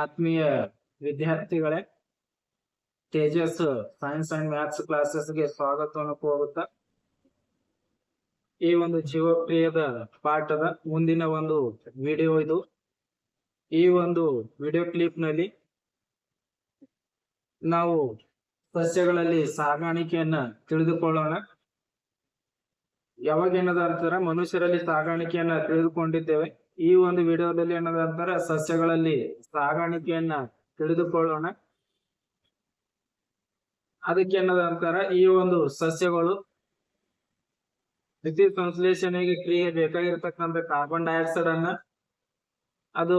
ಆತ್ಮೀಯ ವಿದ್ಯಾರ್ಥಿಗಳೇ Tejas science and maths ಕ್ಲಾಸಸ್ಗೆ ಸ್ವಾಗತವನ್ನು ಕೋರುತ್ತಾ, ಈ ಒಂದು ಜೀವಪ್ರಿಯದ ಪಾಠದ ಮುಂದಿನ ಒಂದು ವಿಡಿಯೋ ಇದು. ಈ ಒಂದು ವಿಡಿಯೋ ಕ್ಲಿಪ್ನಲ್ಲಿ ನಾವು ಸಸ್ಯಗಳಲ್ಲಿ ಸಾಗಾಣಿಕೆಯನ್ನ ತಿಳಿದುಕೊಳ್ಳೋಣ. ಯಾವಾಗ ಏನದ ಅಂತಾರ, ಮನುಷ್ಯರಲ್ಲಿ ಸಾಗಾಣಿಕೆಯನ್ನ ತಿಳಿದುಕೊಂಡಿದ್ದೇವೆ. ಈ ಒಂದು ವಿಡಿಯೋದಲ್ಲಿ ಏನದ ಅಂತಾರ ಸಸ್ಯಗಳಲ್ಲಿ ಸಾಗಾಣಿಕೆಯನ್ನ ತಿಳಿದುಕೊಳ್ಳೋಣ. ಅದಕ್ಕೆ ಏನದ ಈ ಒಂದು ಸಸ್ಯಗಳು ವಿದ್ಯುತ್ ಸಂಶ್ಲೇಷಣೆಗೆ ಕ್ರಿಯೆ ಬೇಕಾಗಿರ್ತಕ್ಕಂಥ ಕಾರ್ಬನ್ ಡೈಆಕ್ಸೈಡ್ ಅನ್ನ ಅದು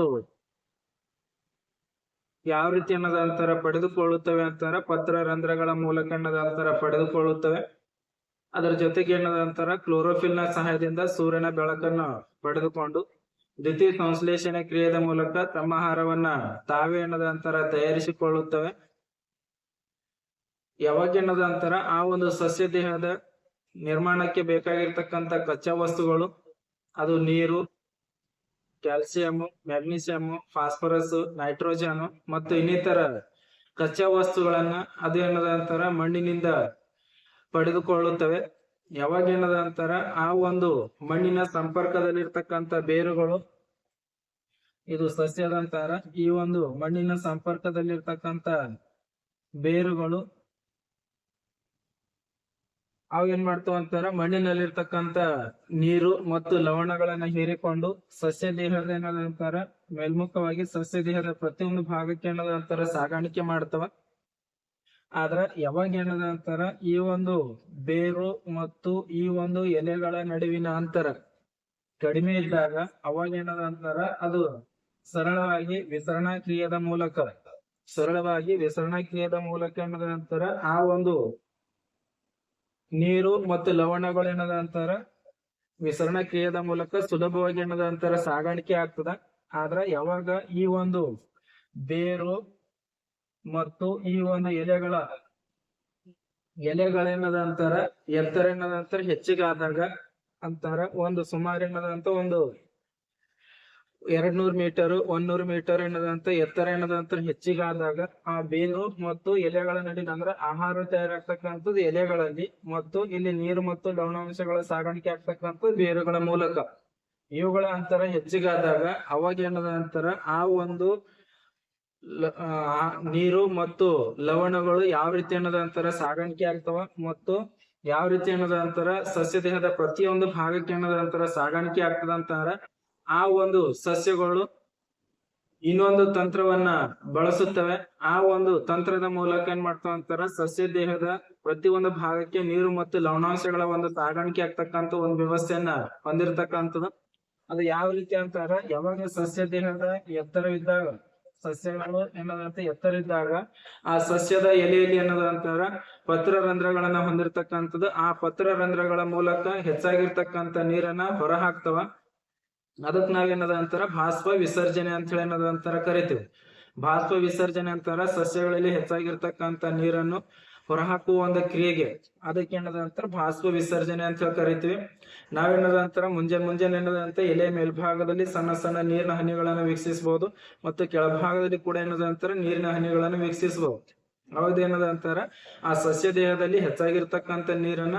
ಯಾವ ರೀತಿ ಅನ್ನೋದ ಅಂತಾರ ಪಡೆದುಕೊಳ್ಳುತ್ತವೆ ಅಂತಾರ ಪತ್ರ ರಂಧ್ರಗಳ ಮೂಲಕ ಅನ್ನೋದ ಅಂತಾರ ಪಡೆದುಕೊಳ್ಳುತ್ತವೆ. ಅದರ ಜೊತೆಗೆ ಏನದ ಅಂತಾರ ಕ್ಲೋರೋಫಿಲ್ನ ಸಹಾಯದಿಂದ ಸೂರ್ಯನ ಬೆಳಕನ್ನ ಪಡೆದುಕೊಂಡು ದ್ವಿತೀಯ ಸಂಶ್ಲೇಷಣೆ ಕ್ರಿಯೆಯ ಮೂಲಕ ತಮ್ಮ ಆಹಾರವನ್ನ ತಾವೇ ಅನ್ನದಂತರ ತಯಾರಿಸಿಕೊಳ್ಳುತ್ತವೆ. ಯಾವಾಗ ಏನದ ಅಂತಾರ? ಆ ಒಂದು ಸಸ್ಯ ದೇಹದ ನಿರ್ಮಾಣಕ್ಕೆ ಬೇಕಾಗಿರ್ತಕ್ಕಂಥ ಕಚ್ಚಾ ವಸ್ತುಗಳು. ಅದು ನೀರು, ಕ್ಯಾಲ್ಸಿಯಂ, ಮ್ಯಾಗ್ನೀಸಿಯಂ, ಫಾಸ್ಫರಸ್, ನೈಟ್ರೋಜನ್ ಮತ್ತು ಇನ್ನಿತರ ಕಚ್ಚಾ ವಸ್ತುಗಳನ್ನ ಅದು ಏನದ ಅಂತರ ಮಣ್ಣಿನಿಂದ ಪಡೆದುಕೊಳ್ಳುತ್ತವೆ. ಯಾವಾಗ ಏನದ ಅಂತಾರ? ಆ ಒಂದು ಮಣ್ಣಿನ ಸಂಪರ್ಕದಲ್ಲಿರ್ತಕ್ಕಂಥ ಬೇರುಗಳು. ಇದು ಸಸ್ಯದ ಅಂತಾರ. ಈ ಒಂದು ಮಣ್ಣಿನ ಸಂಪರ್ಕದಲ್ಲಿರ್ತಕ್ಕಂತ ಬೇರುಗಳು. ಅವು ಏನ್ ಮಾಡ್ತಾವ ಅಂತಾರ? ಮಣ್ಣಿನಲ್ಲಿರ್ತಕ್ಕಂಥ ನೀರು ಮತ್ತು ಲವಣಗಳನ್ನ ಹೀರಿಕೊಂಡು ಸಸ್ಯ ದೇಹದ ಏನದ ಅಂತಾರ? ಮೇಲ್ಮುಖವಾಗಿ ಸಸ್ಯ ದೇಹದ ಪ್ರತಿಯೊಂದು ಭಾಗಕ್ಕೆ ಏನದ ಅಂತಾರ ಸಾಗಾಣಿಕೆ ಮಾಡ್ತವ. ಆದ್ರ ಯಾವಾಗ ಏನದ ಅಂತಾರ, ಈ ಒಂದು ಬೇರು ಮತ್ತು ಈ ಒಂದು ಎಲೆಗಳ ನಡುವಿನ ಅಂತರ ಕಡಿಮೆ ಇದ್ದಾಗ ಅವಾಗ ಏನದ ಅಂತಾರ, ಅದು ಸರಳವಾಗಿ ವಿಸರಣಾ ಕ್ರಿಯೆದ ಮೂಲಕ, ಸರಳವಾಗಿ ವಿಸರಣಾ ಕ್ರಿಯೆದ ಮೂಲಕ ಏನದ ಅಂತಾರ, ಆ ಒಂದು ನೀರು ಮತ್ತು ಲವಣಗಳು ಏನದ ಅಂತಾರ, ವಿಸರಣಾ ಕ್ರಿಯೆದ ಮೂಲಕ ಸುಲಭವಾಗಿ ಏನದ ಅಂತಾರ ಸಾಗಾಣಿಕೆ ಆಗ್ತದ. ಆದ್ರ ಯಾವಾಗ ಈ ಒಂದು ಬೇರು ಮತ್ತು ಈ ಒಂದು ಎಲೆಗಳ ಎಲೆಗಳೇನದ ಅಂತಾರ ಎತ್ತರ ಏನದ ಅಂತಾರ ಹೆಚ್ಚಿಗೆ ಆದಾಗ ಅಂತಾರ, ಒಂದು ಸುಮಾರು ಏನದ ಅಂತ ಒಂದು ಎರಡ್ ನೂರ್ ಮೀಟರ್ ಒಂದ್ ಮೀಟರ್ ಏನದಂತ ಎತ್ತರ ಏನದಂತ ಹೆಚ್ಚಿಗೆ ಆದಾಗ ಆ ಬೇರು ಮತ್ತು ಎಲೆಗಳ ನಡುವಿನ ಅಂದ್ರೆ ಆಹಾರ ತಯಾರಾಗ್ತಕ್ಕಂಥದ್ದು ಎಲೆಗಳಲ್ಲಿ ಮತ್ತು ಇಲ್ಲಿ ನೀರು ಮತ್ತು ಲವಣಾಂಶಗಳ ಸಾಗಾಣಿಕೆ ಆಗ್ತಕ್ಕಂಥದ್ದು ಬೇರುಗಳ ಮೂಲಕ. ಇವುಗಳ ಅಂತರ ಹೆಚ್ಚಿಗೆ ಆದಾಗ ಅವಾಗ ಏನದ ಅಂತಾರ ಆ ಒಂದು ನೀರು ಮತ್ತು ಲವಣಗಳು ಯಾವ ರೀತಿ ಅನ್ನೋದ ಅಂತಾರ ಸಾಗಾಣಿಕೆ ಆಗ್ತಾವ ಮತ್ತು ಯಾವ ರೀತಿ ಅನ್ನೋದ ಅಂತಾರ ಸಸ್ಯ ದೇಹದ ಪ್ರತಿಯೊಂದು ಭಾಗಕ್ಕೆ ಅನ್ನೋದ ಅಂತಾರ ಸಾಗಾಣಿಕೆ ಆಗ್ತದ ಅಂತಾರ. ಆ ಒಂದು ಸಸ್ಯಗಳು ಇನ್ನೊಂದು ತಂತ್ರವನ್ನ ಬಳಸುತ್ತವೆ. ಆ ಒಂದು ತಂತ್ರದ ಮೂಲಕ ಏನ್ ಮಾಡ್ತಾವ ಅಂತಾರ ಸಸ್ಯ ದೇಹದ ಪ್ರತಿಯೊಂದು ಭಾಗಕ್ಕೆ ನೀರು ಮತ್ತು ಲವಣಾಂಶಗಳ ಒಂದು ಸಾಗಾಣಿಕೆ ಆಗ್ತಕ್ಕಂತ ಒಂದು ವ್ಯವಸ್ಥೆಯನ್ನ ಹೊಂದಿರತಕ್ಕಂಥದ್ದು. ಅದು ಯಾವ ರೀತಿ ಅಂತಾರ? ಯಾವಾಗ ಸಸ್ಯ ದೇಹದ ಎತ್ತರವಿದ್ದಾಗ ಸಸ್ಯಗಳು ಏನದಂತ ಎತ್ತರ ಇದ್ದಾಗ ಆ ಸಸ್ಯದ ಎಲೆಯಲ್ಲಿ ಏನದಂತಾರ ಪತ್ರ ರಂಧ್ರಗಳನ್ನ ಹೊಂದಿರತಕ್ಕಂಥದ್ದು. ಆ ಪತ್ರ ರಂಧ್ರಗಳ ಮೂಲಕ ಹೆಚ್ಚಾಗಿರ್ತಕ್ಕಂಥ ನೀರನ್ನ ಹೊರ ಹಾಕ್ತವ ಅದಕ್ ನಾವೇನದ ಅಂತಾರ ಭಾಸ್ವ ವಿಸರ್ಜನೆ ಅಂತ ಹೇಳಿ ಏನದ ಅಂತಾರ ಕರಿತೀವಿ. ಭಾಸ್ವ ವಿಸರ್ಜನೆ ಅಂತಾರ ಸಸ್ಯಗಳಲ್ಲಿ ಹೆಚ್ಚಾಗಿರ್ತಕ್ಕಂಥ ನೀರನ್ನು ಹೊರಹಾಕುವ ಒಂದು ಕ್ರಿಯೆಗೆ. ಅದಕ್ಕೆ ಏನದ ಅಂತಾರ ಭಾಸ್ವ ವಿಸರ್ಜನೆ ಅಂತ ಹೇಳಿ ಕರಿತೀವಿ. ನಾವೇನದ ಅಂತಾರ ಮುಂಜಾನೆ ಮುಂಜಾನೆ ಏನದ ಅಂತ ಎಲೆ ಮೇಲ್ಭಾಗದಲ್ಲಿ ಸಣ್ಣ ಸಣ್ಣ ನೀರಿನ ಹನಿಗಳನ್ನು ವೀಕ್ಷಿಸಬಹುದು ಮತ್ತು ಕೆಳಭಾಗದಲ್ಲಿ ಕೂಡ ಏನದ ಅಂತಾರ ನೀರಿನ ಹನಿಗಳನ್ನು ವೀಕ್ಷಿಸಬಹುದು ಅವಾಗ ಏನದ ಅಂತಾರ ಆ ಸಸ್ಯ ದೇಹದಲ್ಲಿ ಹೆಚ್ಚಾಗಿರ್ತಕ್ಕಂಥ ನೀರನ್ನ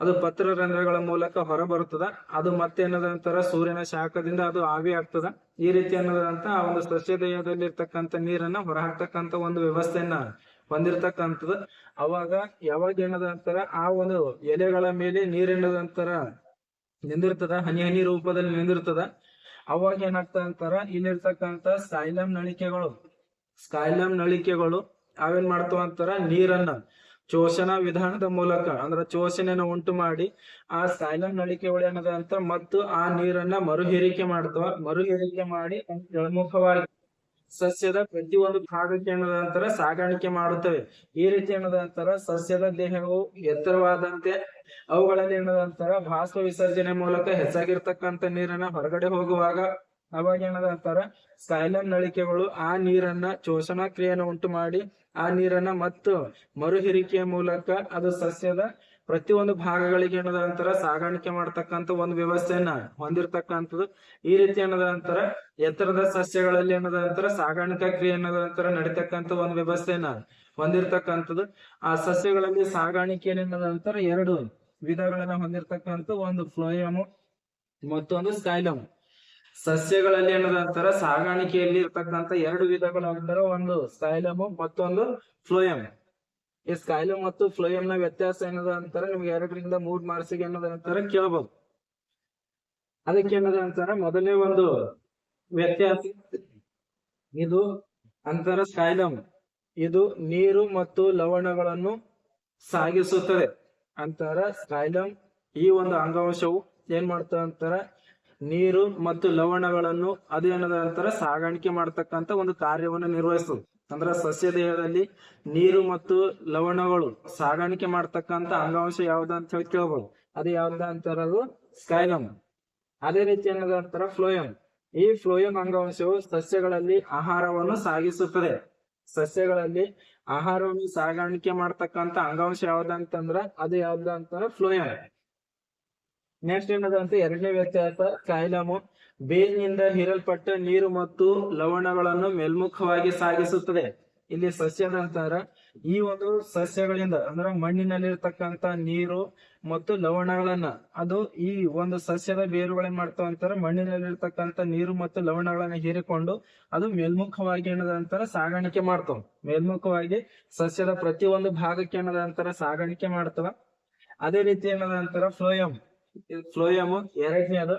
ಅದು ಪತ್ರ ರಂಧ್ರಗಳ ಮೂಲಕ ಹೊರ ಬರುತ್ತದ ಅದು ಮತ್ತೆ ಏನದ ಅಂತಾರ ಸೂರ್ಯನ ಶಾಖದಿಂದ ಅದು ಆವಿ ಆಗ್ತದ. ಈ ರೀತಿ ಅನ್ನೋದಂತ ಆ ಒಂದು ಸಸ್ಯ ದೇಹದಲ್ಲಿ ಇರ್ತಕ್ಕಂಥ ನೀರನ್ನ ಹೊರ ಹಾಕ್ತಕ್ಕಂತ ಒಂದು ವ್ಯವಸ್ಥೆಯನ್ನ ಹೊಂದಿರತಕ್ಕಂಥದ್ದು ಅವಾಗ ಯಾವಾಗ ಏನದ ಅಂತಾರ, ಆ ಒಂದು ಎಲೆಗಳ ಮೇಲೆ ನೀರೇನದಂತಾರ ನಿಂದಿರ್ತದ, ಹನಿ ಹನಿ ರೂಪದಲ್ಲಿ ನಿಂದಿರ್ತದ. ಅವಾಗ ಏನಾಗ್ತದ ಅಂತಾರ, ಇಲ್ಲಿರ್ತಕ್ಕಂಥ ಸೈಲಮ್ ನಳಿಕೆಗಳು, ಸ್ಕೈಲಮ್ ನಳಿಕೆಗಳು ಅವೇನ್ ಮಾಡ್ತಾವ ಅಂತಾರ, ನೀರನ್ನ ಚೋಷಣ ವಿಧಾನದ ಮೂಲಕ, ಅಂದ್ರ ಚೋಷಣೆಯನ್ನ ಉಂಟು ಮಾಡಿ, ಆ ಸ್ಕೈಲಮ್ ನಳಿಕೆಗಳು ಏನದ ಅಂತ, ಮತ್ತು ಆ ನೀರನ್ನ ಮರುಹೇರಿಕೆ ಮಾಡ್ತವ. ಮರುಹೇರಿಕೆ ಮಾಡಿ ಕೆಳಮುಖವಾಗಿ ಸಸ್ಯದ ಪ್ರತಿಯೊಂದು ಭಾಗಕ್ಕೆ ಏನದ ಸಾಗಾಣಿಕೆ ಮಾಡುತ್ತವೆ. ಈ ರೀತಿ ಏನದ ಅಂತಾರ ಸಸ್ಯದ ದೇಹವು ಎತ್ತರವಾದಂತೆ ಅವುಗಳಲ್ಲಿ ಏನದ ಅಂತಾರ ಭಾಸ್ವ ವಿಸರ್ಜನೆ ಮೂಲಕ ಹೆಚ್ಚಾಗಿರ್ತಕ್ಕಂಥ ನೀರನ್ನ ಹೊರಗಡೆ ಹೋಗುವಾಗ ಅವಾಗ ಏನದ ಅಂತಾರ ಸೈಲನ್ ನಳಿಕೆಗಳು ಆ ನೀರನ್ನ ಶೋಷಣಾ ಕ್ರಿಯೆಯನ್ನು ಉಂಟು ಮಾಡಿ ಆ ನೀರನ್ನ ಮತ್ತು ಮರುಹಿರಿಕೆಯ ಮೂಲಕ ಅದು ಸಸ್ಯದ ಪ್ರತಿಯೊಂದು ಭಾಗಗಳಿಗೆ ಏನದ ಅಂತಾರ ಸಾಗಾಣಿಕೆ ಮಾಡ್ತಕ್ಕಂತ ಒಂದು ವ್ಯವಸ್ಥೆಯನ್ನ ಹೊಂದಿರತಕ್ಕಂಥದ್ದು ಈ ರೀತಿ ಏನದ ಅಂತಾರ ಎತ್ತರದ ಸಸ್ಯಗಳಲ್ಲಿ ಏನದ ಅಂತಾರ ಸಾಗಾಣಿಕಾ ಕ್ರಿಯೆ ಅನ್ನೋದ ಅಂತಾರ ನಡೀತಕ್ಕಂತ ಒಂದು ವ್ಯವಸ್ಥೆಯನ್ನ ಹೊಂದಿರತಕ್ಕಂಥದ್ದು. ಆ ಸಸ್ಯಗಳಲ್ಲಿ ಸಾಗಾಣಿಕೆ ಏನದ ಅಂತಾರ ಎರಡು ವಿಧಗಳನ್ನ ಹೊಂದಿರತಕ್ಕಂಥ ಒಂದು ಫ್ಲೋಯಮ್, ಮತ್ತೊಂದು ಸ್ಟೈಲಮ್ ಸಸ್ಯಗಳಲ್ಲಿ ಏನದ ಅಂತಾರ ಸಾಗಾಣಿಕೆಯಲ್ಲಿ ಇರ್ತಕ್ಕಂಥ ಎರಡು ವಿಧಗಳು ಅಂತಾರ ಒಂದು ಸ್ಕೈಲಮ್, ಮತ್ತೊಂದು ಫ್ಲೋಯಮ್. ಈ ಸ್ಕೈಲಮ್ ಮತ್ತು ಫ್ಲೋಯಮ್ನ ವ್ಯತ್ಯಾಸ ಏನದ ಅಂತಾರ? ನಿಮ್ಗೆ ಎರಡರಿಂದ ಮೂರ್ ಮಾರ್ಕ್ಸಿಗೆ ಏನದ ಅಂತಾರ? ಕೇಳ್ಬೋದು. ಅದಕ್ಕೆ ಏನದ ಅಂತಾರ? ಮೊದಲನೇ ಒಂದು ವ್ಯತ್ಯಾಸ ಇದು ಅಂತರ ಸ್ಕೈಲಮ್. ಇದು ನೀರು ಮತ್ತು ಲವಣಗಳನ್ನು ಸಾಗಿಸುತ್ತದೆ ಅಂತಾರ ಸ್ಕೈಲಮ್. ಈ ಒಂದು ಅಂಗಾಂಶವು ಏನ್ ಮಾಡ್ತದೆ ಅಂತಾರ? ನೀರು ಮತ್ತು ಲವಣಗಳನ್ನು ಅದೇನದ ಅಂತಾರ? ಸಾಗಾಣಿಕೆ ಮಾಡ್ತಕ್ಕಂತ ಒಂದು ಕಾರ್ಯವನ್ನು ನಿರ್ವಹಿಸ್ತದೆ ಅಂದ್ರ ಸಸ್ಯ ದೇಹದಲ್ಲಿ ನೀರು ಮತ್ತು ಲವಣಗಳು ಸಾಗಾಣಿಕೆ ಮಾಡ್ತಕ್ಕಂತ ಅಂಗಾಂಶ ಯಾವ್ದ ಅಂತ ಹೇಳಿ ಕೇಳ್ಬೋದು. ಅದು ಯಾವ್ದ ಅಂತಾರದು ಸ್ಕೈಲಮ್. ಅದೇ ರೀತಿ ಏನದ ಅಂತಾರ? ಫ್ಲೋಯಮ್. ಈ ಫ್ಲೋಯಮ್ ಅಂಗಾಂಶವು ಸಸ್ಯಗಳಲ್ಲಿ ಆಹಾರವನ್ನು ಸಾಗಿಸುತ್ತದೆ. ಸಸ್ಯಗಳಲ್ಲಿ ಆಹಾರವನ್ನು ಸಾಗಾಣಿಕೆ ಮಾಡ್ತಕ್ಕಂತ ಅಂಗಾಂಶ ಯಾವ್ದಂತಂದ್ರ ಅದು ಯಾವ್ದ ಅಂತಾರ? ಫ್ಲೋಯಮ್. ನೆಕ್ಸ್ಟ್ ಏನದ ಅಂತ? ಎರಡನೇ ವ್ಯತ್ಯಾಸ ಕಾಯಿಲಮು ಬೇರಿನಿಂದ ಹೀರಲ್ಪಟ್ಟ ನೀರು ಮತ್ತು ಲವಣಗಳನ್ನು ಮೇಲ್ಮುಖವಾಗಿ ಸಾಗಿಸುತ್ತದೆ. ಇಲ್ಲಿ ಸಸ್ಯದ ಅಂತಾರ, ಈ ಒಂದು ಸಸ್ಯಗಳಿಂದ ಅಂದ್ರೆ ಮಣ್ಣಿನಲ್ಲಿರ್ತಕ್ಕಂತ ನೀರು ಮತ್ತು ಲವಣಗಳನ್ನ, ಅದು ಈ ಒಂದು ಸಸ್ಯದ ಬೇರುಗಳೇನ್ ಮಾಡ್ತಾವ ಅಂತಾರ, ಮಣ್ಣಿನಲ್ಲಿರ್ತಕ್ಕಂತ ನೀರು ಮತ್ತು ಲವಣಗಳನ್ನ ಹೀರಿಕೊಂಡು ಅದು ಮೇಲ್ಮುಖವಾಗಿ ಏನದ ಅಂತಾರ, ಸಾಗಾಣಿಕೆ ಮಾಡ್ತಾವ. ಮೇಲ್ಮುಖವಾಗಿ ಸಸ್ಯದ ಪ್ರತಿಯೊಂದು ಭಾಗಕ್ಕೆ ಏನದ ಅಂತಾರ, ಸಾಗಾಣಿಕೆ ಮಾಡ್ತಾವ. ಅದೇ ರೀತಿ ಏನದ ಅಂತಾರ, ಫ್ಲೋಯಮ್. ಫ್ಲೋಯಮ್ ಎರಡನೇದು.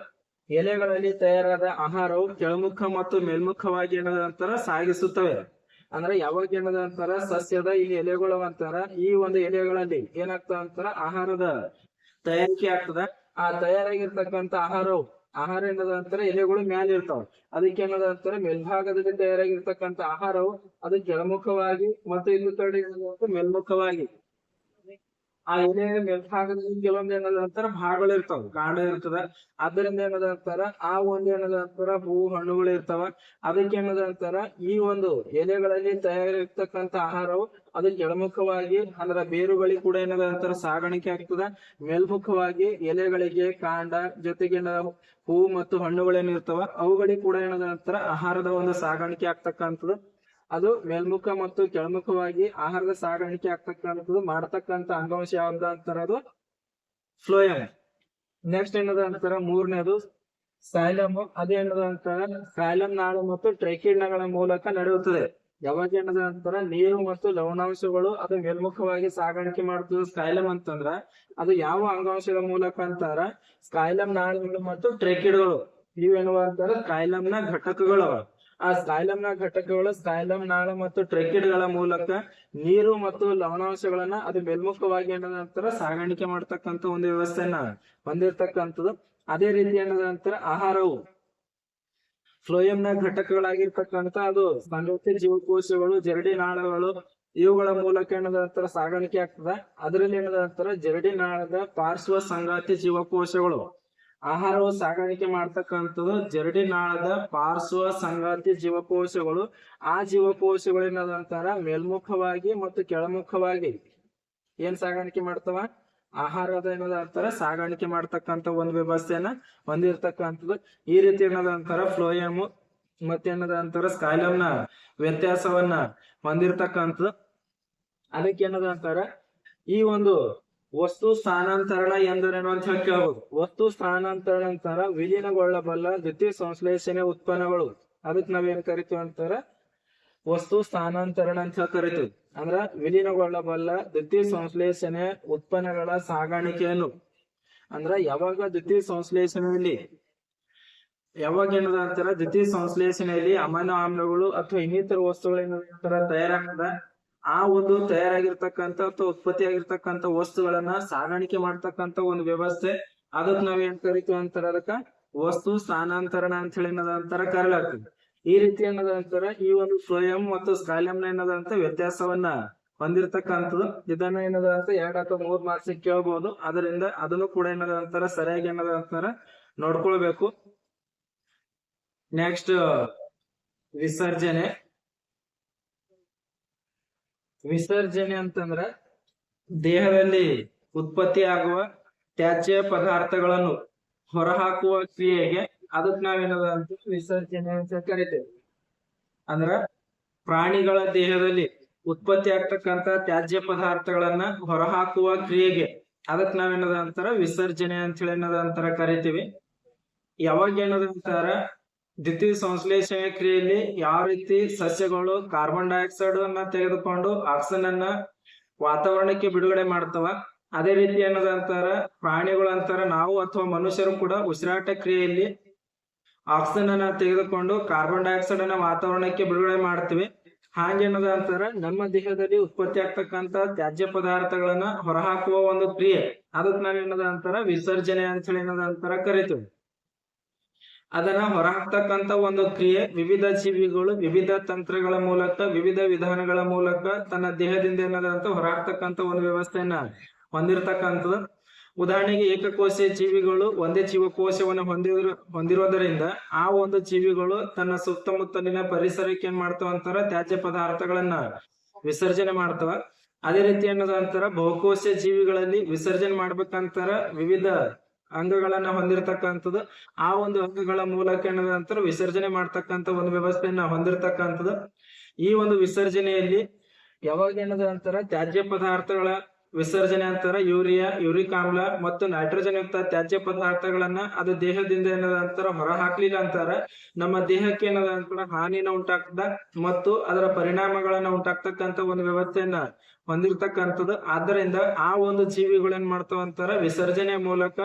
ಎಲೆಗಳಲ್ಲಿ ತಯಾರಾದ ಆಹಾರವು ಕೆಳಮುಖ ಮತ್ತು ಮೇಲ್ಮುಖವಾಗಿ ಏನದ ಅಂತಾರ ಸಾಗಿಸುತ್ತವೆ. ಅಂದ್ರೆ ಯಾವಾಗ ಏನದ ಅಂತಾರ? ಸಸ್ಯದ ಈ ಎಲೆಗಳು ಅಂತಾರ. ಈ ಒಂದು ಎಲೆಗಳಲ್ಲಿ ಏನಾಗ್ತದ ಅಂತಾರ? ಆಹಾರದ ತಯಾರಿಕೆ ಆಗ್ತದ. ಆ ತಯಾರಾಗಿರ್ತಕ್ಕಂತ ಆಹಾರವು, ಆಹಾರ ಏನದ ಅಂತಾರ? ಎಲೆಗಳು ಮ್ಯಾಲ ಇರ್ತಾವ. ಅದಕ್ಕೆ ಏನದ ಅಂತಾರ? ಮೇಲ್ಭಾಗದಲ್ಲಿ ತಯಾರಾಗಿರ್ತಕ್ಕಂತ ಆಹಾರವು ಅದು ಕೆಳಮುಖವಾಗಿ ಮತ್ತು ಇನ್ನು ಕಡೆ ಮೇಲ್ಮುಖವಾಗಿ. ಆ ಎಲೆ ಮೇಲ್ಭಾಗದಲ್ಲಿ ಕೆಲವೊಂದ್ ಏನದ ಅಂತಾರ ಭಾಗಗಳು ಇರ್ತಾವ ಕಾಂಡ ಇರ್ತದ. ಅದರಿಂದ ಏನದ ಅಂತಾರ ಆ ಒಂದ್ ಏನದ ಅಂತಾರ ಹೂ ಹಣ್ಣುಗಳು ಇರ್ತಾವ. ಅದಕ್ಕೆ ಏನದ ಅಂತಾರ ಈ ಒಂದು ಎಲೆಗಳಲ್ಲಿ ತಯಾರಿರ್ತಕ್ಕಂತ ಆಹಾರವು ಅದು ಕೆಳಮುಖವಾಗಿ ಅಂದ್ರ ಬೇರುಗಳಿಗೆ ಕೂಡ ಏನದ ಅಂತಾರ ಸಾಗಾಣಿಕೆ ಆಗ್ತದ. ಮೇಲ್ಮುಖವಾಗಿ ಎಲೆಗಳಿಗೆ ಕಾಂಡ, ಜೊತೆಗೆ ಹೂ ಮತ್ತು ಹಣ್ಣುಗಳೇನಿರ್ತಾವ, ಅವುಗಳಿಗೆ ಕೂಡ ಏನದ ಅಂತಾರ ಆಹಾರದ ಒಂದು ಸಾಗಾಣಿಕೆ ಆಗ್ತಕ್ಕಂಥದ್ದು. ಅದು ಮೇಲ್ಮುಖ ಮತ್ತು ಕೆಳಮುಖವಾಗಿ ಆಹಾರದ ಸಾಗಾಣಿಕೆ ಆಗ್ತಕ್ಕಂಥದ್ದು ಮಾಡತಕ್ಕಂತ ಅಂಗಾಂಶ ಯಾವ್ದು ಅಂತಾರ ಅದು ಫ್ಲೋಯಮ್ ನೆಕ್ಸ್ಟ್ ಏನದ ಅಂತಾರ, ಮೂರನೇದು ಸ್ಟೈಲಮ್ ಅದೇನದ ಅಂತಾರ ಸೈಲಮ್ ನಾಳು ಮತ್ತು ಟ್ರೈಕಿಡ್ನಗಳ ಮೂಲಕ ನಡೆಯುತ್ತದೆ. ಯಾವಾಗ ಏನದ ಅಂತಾರ, ನೀರು ಮತ್ತು ಲವಣಾಂಶಗಳು ಅದು ಮೇಲ್ಮುಖವಾಗಿ ಸಾಗಾಣಿಕೆ ಮಾಡುತ್ತದೆ ಸ್ಕೈಲಮ್ ಅಂತಂದ್ರ ಅದು ಯಾವ ಅಂಗಾಂಶದ ಮೂಲಕ ಅಂತಾರ ಸ್ಕೈಲಮ್ ನಾಳುಗಳು ಮತ್ತು ಟ್ರೆಕಿಡ್ಗಳು ಇವೇನವ ಅಂತಾರ ಸ್ಕೈಲಮ್ನ ಘಟಕಗಳು ಆ ಸ್ಕೈಲಮ್ನ ಘಟಕಗಳು ಸ್ಕೈಲಮ್ ನಾಳ ಮತ್ತು ಟ್ರೆಕಿಡ್ಗಳ ಮೂಲಕ ನೀರು ಮತ್ತು ಲವಣಾಂಶಗಳನ್ನ ಅದು ಮೇಲ್ಮುಖವಾಗಿ ಏನದ ನಂತರ ಸಾಗಾಣಿಕೆ ಮಾಡ್ತಕ್ಕಂತ ಒಂದು ವ್ಯವಸ್ಥೆಯನ್ನ ಹೊಂದಿರತಕ್ಕಂಥದ್ದು. ಅದೇ ರೀತಿ ಏನದ ನಂತರ ಆಹಾರವು. ಫ್ಲೋಯಂ ನ ಘಟಕಗಳಾಗಿರ್ತಕ್ಕಂಥ ಅದು ಸಂಗತಿ ಜೀವಕೋಶಗಳು, ಜರಡಿ ನಾಳಗಳು, ಇವುಗಳ ಮೂಲಕ ಏನದ ನಂತರ ಸಾಗಾಣಿಕೆ ಆಗ್ತದ. ಅದರಲ್ಲಿ ಏನದ ನಂತರ ಜರಡಿ ನಾಳದ ಪಾರ್ಶ್ವ ಸಂಗಾತಿ ಜೀವಕೋಶಗಳು. ಆಹಾರವು ಸಾಗಾಣಿಕೆ ಮಾಡ್ತಕ್ಕಂಥದ್ದು ಜರಡಿ ನಾಳದ ಪಾರ್ಶ್ವ ಸಂಗಾತಿ ಜೀವಕೋಶಗಳು. ಆ ಜೀವಕೋಶಗಳು ಏನದ ಅಂತಾರ ಮೇಲ್ಮುಖವಾಗಿ ಮತ್ತು ಕೆಳಮುಖವಾಗಿ ಏನ್ ಸಾಗಾಣಿಕೆ ಮಾಡ್ತವ? ಆಹಾರದ ಏನದ ಅಂತಾರ ಸಾಗಾಣಿಕೆ ಮಾಡ್ತಕ್ಕಂಥ ಒಂದು ವ್ಯವಸ್ಥೆಯನ್ನ ಹೊಂದಿರತಕ್ಕಂಥದ್ದು. ಈ ರೀತಿ ಏನದ ಅಂತಾರ ಫ್ಲೋಯಮ್ ಮತ್ತೇನದ ಅಂತಾರ ಸ್ಕೈಲಮ್ನ ವ್ಯತ್ಯಾಸವನ್ನ ಹೊಂದಿರತಕ್ಕಂಥದ್ದು. ಅದಕ್ಕೆ ಏನದ ಅಂತಾರ ಈ ಒಂದು ವಸ್ತು ಸ್ಥಾನಾಂತರಣ ಎಂದರೇನು ಅಂತ ಹೇಳಿ ಕೇಳ್ಬೋದು. ವಸ್ತು ಸ್ಥಾನಾಂತರಣ ಅಂತಾರ ವಿಲೀನಗೊಳ್ಳಬಲ್ಲ ದ್ವಿತೀಯ ಸಂಶ್ಲೇಷಣೆ ಉತ್ಪನ್ನಗಳು. ಅದಕ್ಕೆ ನಾವೇನ್ ಕರಿತೀವಿ ಅಂತಾರ? ವಸ್ತು ಸ್ಥಾನಾಂತರಣ ಅಂತ ಹೇಳಿ ಕರಿತೀವಿ. ಅಂದ್ರ ವಿಲೀನಗೊಳ್ಳಬಲ್ಲ ದ್ವಿತೀಯ ಸಂಶ್ಲೇಷಣೆ ಉತ್ಪನ್ನಗಳ ಸಾಗಾಣಿಕೆಯನ್ನು. ಅಂದ್ರ ಯಾವಾಗ ದ್ವಿತೀಯ ಸಂಶ್ಲೇಷಣೆಯಲ್ಲಿ, ಯಾವಾಗ ಏನದ ಅಂತಾರ? ದ್ವಿತೀಯ ಸಂಶ್ಲೇಷಣೆಯಲ್ಲಿ ಅಮೈನೋ ಆಮ್ಲಗಳು ಅಥವಾ ಇನ್ನಿತರ ವಸ್ತುಗಳು ಏನಂತಾರ ತಯಾರಾಗ್ತದ. ಆ ಒಂದು ತಯಾರಾಗಿರ್ತಕ್ಕಂತ ಅಥವಾ ಉತ್ಪತ್ತಿ ಆಗಿರ್ತಕ್ಕಂತ ವಸ್ತುಗಳನ್ನ ಸಾಗಾಣಿಕೆ ಮಾಡ್ತಕ್ಕಂತ ಒಂದು ವ್ಯವಸ್ಥೆ. ಅದಕ್ ನಾವ್ ಏನ್ ಕರಿತೀವಿ ಅಂತಾರ ಅದಕ್ಕ ವಸ್ತು ಸ್ಥಾನಾಂತರಣ ಅಂತ ಹೇಳಿ ಅನ್ನೋದಂತರ ಅಂತಾರ ಕರೆಯಲಾಗ್ತದೆ. ಈ ರೀತಿ ಅನ್ನೋದಂತರ ಈ ಒಂದು ಸ್ವಯಂ ಮತ್ತು ಸ್ಕಾಲಿಯಂ ಏನದ ಅಂತ ವ್ಯತ್ಯಾಸವನ್ನ ಹೊಂದಿರತಕ್ಕಂಥದ್ದು. ಇದನ್ನ ಏನದ ಅಂತ ಎರಡ್ ಅಥವಾ ಮೂರ್ ಮಾರ್ಕ್ಸ್ ಕೇಳಬಹುದು ಅದರಿಂದ ಅದನ್ನು ಕೂಡ ಏನದ ಅಂತಾರ ಸರಿಯಾಗಿ ಏನದ ಅಂತಾರ ನೋಡ್ಕೊಳ್ಬೇಕು. ನೆಕ್ಸ್ಟ್ ವಿಸರ್ಜನೆ. ವಿಸರ್ಜನೆ ಅಂತಂದ್ರ ದೇಹದಲ್ಲಿ ಉತ್ಪತ್ತಿ ಆಗುವ ತ್ಯಾಜ್ಯ ಪದಾರ್ಥಗಳನ್ನು ಹೊರಹಾಕುವ ಕ್ರಿಯೆಗೆ ಅದಕ್ಕೆ ನಾವೇನದ ಅಂತ ವಿಸರ್ಜನೆ ಅಂತ ಕರಿತೇವೆ. ಅಂದ್ರ ಪ್ರಾಣಿಗಳ ದೇಹದಲ್ಲಿ ಉತ್ಪತ್ತಿ ಆಗ್ತಕ್ಕಂತ ತ್ಯಾಜ್ಯ ಪದಾರ್ಥಗಳನ್ನ ಹೊರಹಾಕುವ ಕ್ರಿಯೆಗೆ ಅದಕ್ ನಾವೇನದ ಅಂತಾರ ವಿಸರ್ಜನೆ ಅಂತ ಹೇಳಿ ಏನದ ಅಂತಾರ ಕರಿತೀವಿ. ಯಾವಾಗ ಏನದ ಅಂತಾರ ದ್ವಿತೀಯ ಸಂಶ್ಲೇಷಣೆ ಕ್ರಿಯೆಯಲ್ಲಿ ಯಾವ ರೀತಿ ಸಸ್ಯಗಳು ಕಾರ್ಬನ್ ಡೈಆಕ್ಸೈಡ್ ಅನ್ನ ತೆಗೆದುಕೊಂಡು ಆಕ್ಸಿಜನ್ ಅನ್ನ ವಾತಾವರಣಕ್ಕೆ ಬಿಡುಗಡೆ ಮಾಡ್ತವ ಅದೇ ರೀತಿ ಏನದ ಅಂತಾರ ಪ್ರಾಣಿಗಳು ಅಂತಾರ, ನಾವು ಅಥವಾ ಮನುಷ್ಯರು ಕೂಡ ಉಸಿರಾಟ ಕ್ರಿಯೆಯಲ್ಲಿ ಆಕ್ಸಿಜನ್ ಅನ್ನ ತೆಗೆದುಕೊಂಡು ಕಾರ್ಬನ್ ಡೈಆಕ್ಸೈಡ್ ಅನ್ನ ವಾತಾವರಣಕ್ಕೆ ಬಿಡುಗಡೆ ಮಾಡ್ತೀವಿ ಹಾಗೇನದ ಅಂತಾರ ನಮ್ಮ ದೇಹದಲ್ಲಿ ಉತ್ಪತ್ತಿ ಆಗ್ತಕ್ಕಂತ ತ್ಯಾಜ್ಯ ಪದಾರ್ಥಗಳನ್ನ ಹೊರಹಾಕುವ ಒಂದು ಕ್ರಿಯೆ. ಅದಕ್ಕೆ ನಾವೇನದ ಅಂತಾರ ವಿಸರ್ಜನೆ ಅಂತ ಹೇಳಿ ಏನದ ಅಂತಾರ ಕರಿತೀವಿ. ಅದನ್ನ ಹೊರಹಾಕ್ತಕ್ಕಂತ ಒಂದು ಕ್ರಿಯೆ ವಿವಿಧ ಜೀವಿಗಳು, ವಿವಿಧ ತಂತ್ರಗಳ ಮೂಲಕ, ವಿವಿಧ ವಿಧಾನಗಳ ಮೂಲಕ ತನ್ನ ದೇಹದಿಂದ ಏನದ ಅಂತ ಹೊರಹಾಕ್ತಕ್ಕಂತ ಒಂದು ವ್ಯವಸ್ಥೆಯನ್ನ ಹೊಂದಿರತಕ್ಕಂಥದ್ದು. ಉದಾಹರಣೆಗೆ ಏಕಕೋಶೀಯ ಜೀವಿಗಳು ಒಂದೇ ಜೀವಕೋಶವನ್ನು ಹೊಂದಿರ ಹೊಂದಿರೋದರಿಂದ ಆ ಒಂದು ಜೀವಿಗಳು ತನ್ನ ಸುತ್ತಮುತ್ತಲಿನ ಪರಿಸರಕ್ಕೆ ಏನ್ ಮಾಡ್ತಾವ ಅಂತಾರ, ತ್ಯಾಜ್ಯ ಪದಾರ್ಥಗಳನ್ನ ವಿಸರ್ಜನೆ ಮಾಡ್ತಾವ. ಅದೇ ರೀತಿ ಏನದ ಅಂತಾರ, ಬಹುಕೋಶ ಜೀವಿಗಳಲ್ಲಿ ವಿಸರ್ಜನೆ ಮಾಡ್ಬೇಕಂತಾರ ವಿವಿಧ ಅಂಗಗಳನ್ನ ಹೊಂದಿರತಕ್ಕಂಥದ್ದು, ಆ ಒಂದು ಅಂಗಗಳ ಮೂಲಕ ಏನದ ಅಂತಾರ ವಿಸರ್ಜನೆ ಮಾಡ್ತಕ್ಕಂಥ ಒಂದು ವ್ಯವಸ್ಥೆಯನ್ನ ಹೊಂದಿರತಕ್ಕಂಥದ್ದು. ಈ ಒಂದು ವಿಸರ್ಜನೆಯಲ್ಲಿ ಯಾವಾಗ ಏನದ ಅಂತಾರ ತ್ಯಾಜ್ಯ ಪದಾರ್ಥಗಳ ವಿಸರ್ಜನೆ ಅಂತಾರ ಯೂರಿಯಾ ಯೂರಿಕ್ ಆಮ್ಲ ಮತ್ತು ನೈಟ್ರೋಜನ್ ಯುಕ್ತ ತ್ಯಾಜ್ಯ ಪದಾರ್ಥಗಳನ್ನ ಅದು ದೇಹದಿಂದ ಏನದ ಅಂತಾರ ಹೊರ ಹಾಕ್ಲಿಲ್ಲ ಅಂತಾರ. ನಮ್ಮ ದೇಹಕ್ಕೆ ಏನದ ಅಂತಾರ ಹಾನಿನ ಉಂಟಾಗ್ತದ ಮತ್ತು ಅದರ ಪರಿಣಾಮಗಳನ್ನ ಉಂಟಾಗ್ತಕ್ಕಂತ ಒಂದು ವ್ಯವಸ್ಥೆಯನ್ನ ಹೊಂದಿರ್ತಕ್ಕಂಥದ್ದು. ಆದ್ದರಿಂದ ಆ ಒಂದು ಜೀವಿಗಳು ಏನ್ ಮಾಡ್ತಾವ ಅಂತಾರ? ವಿಸರ್ಜನೆ ಮೂಲಕ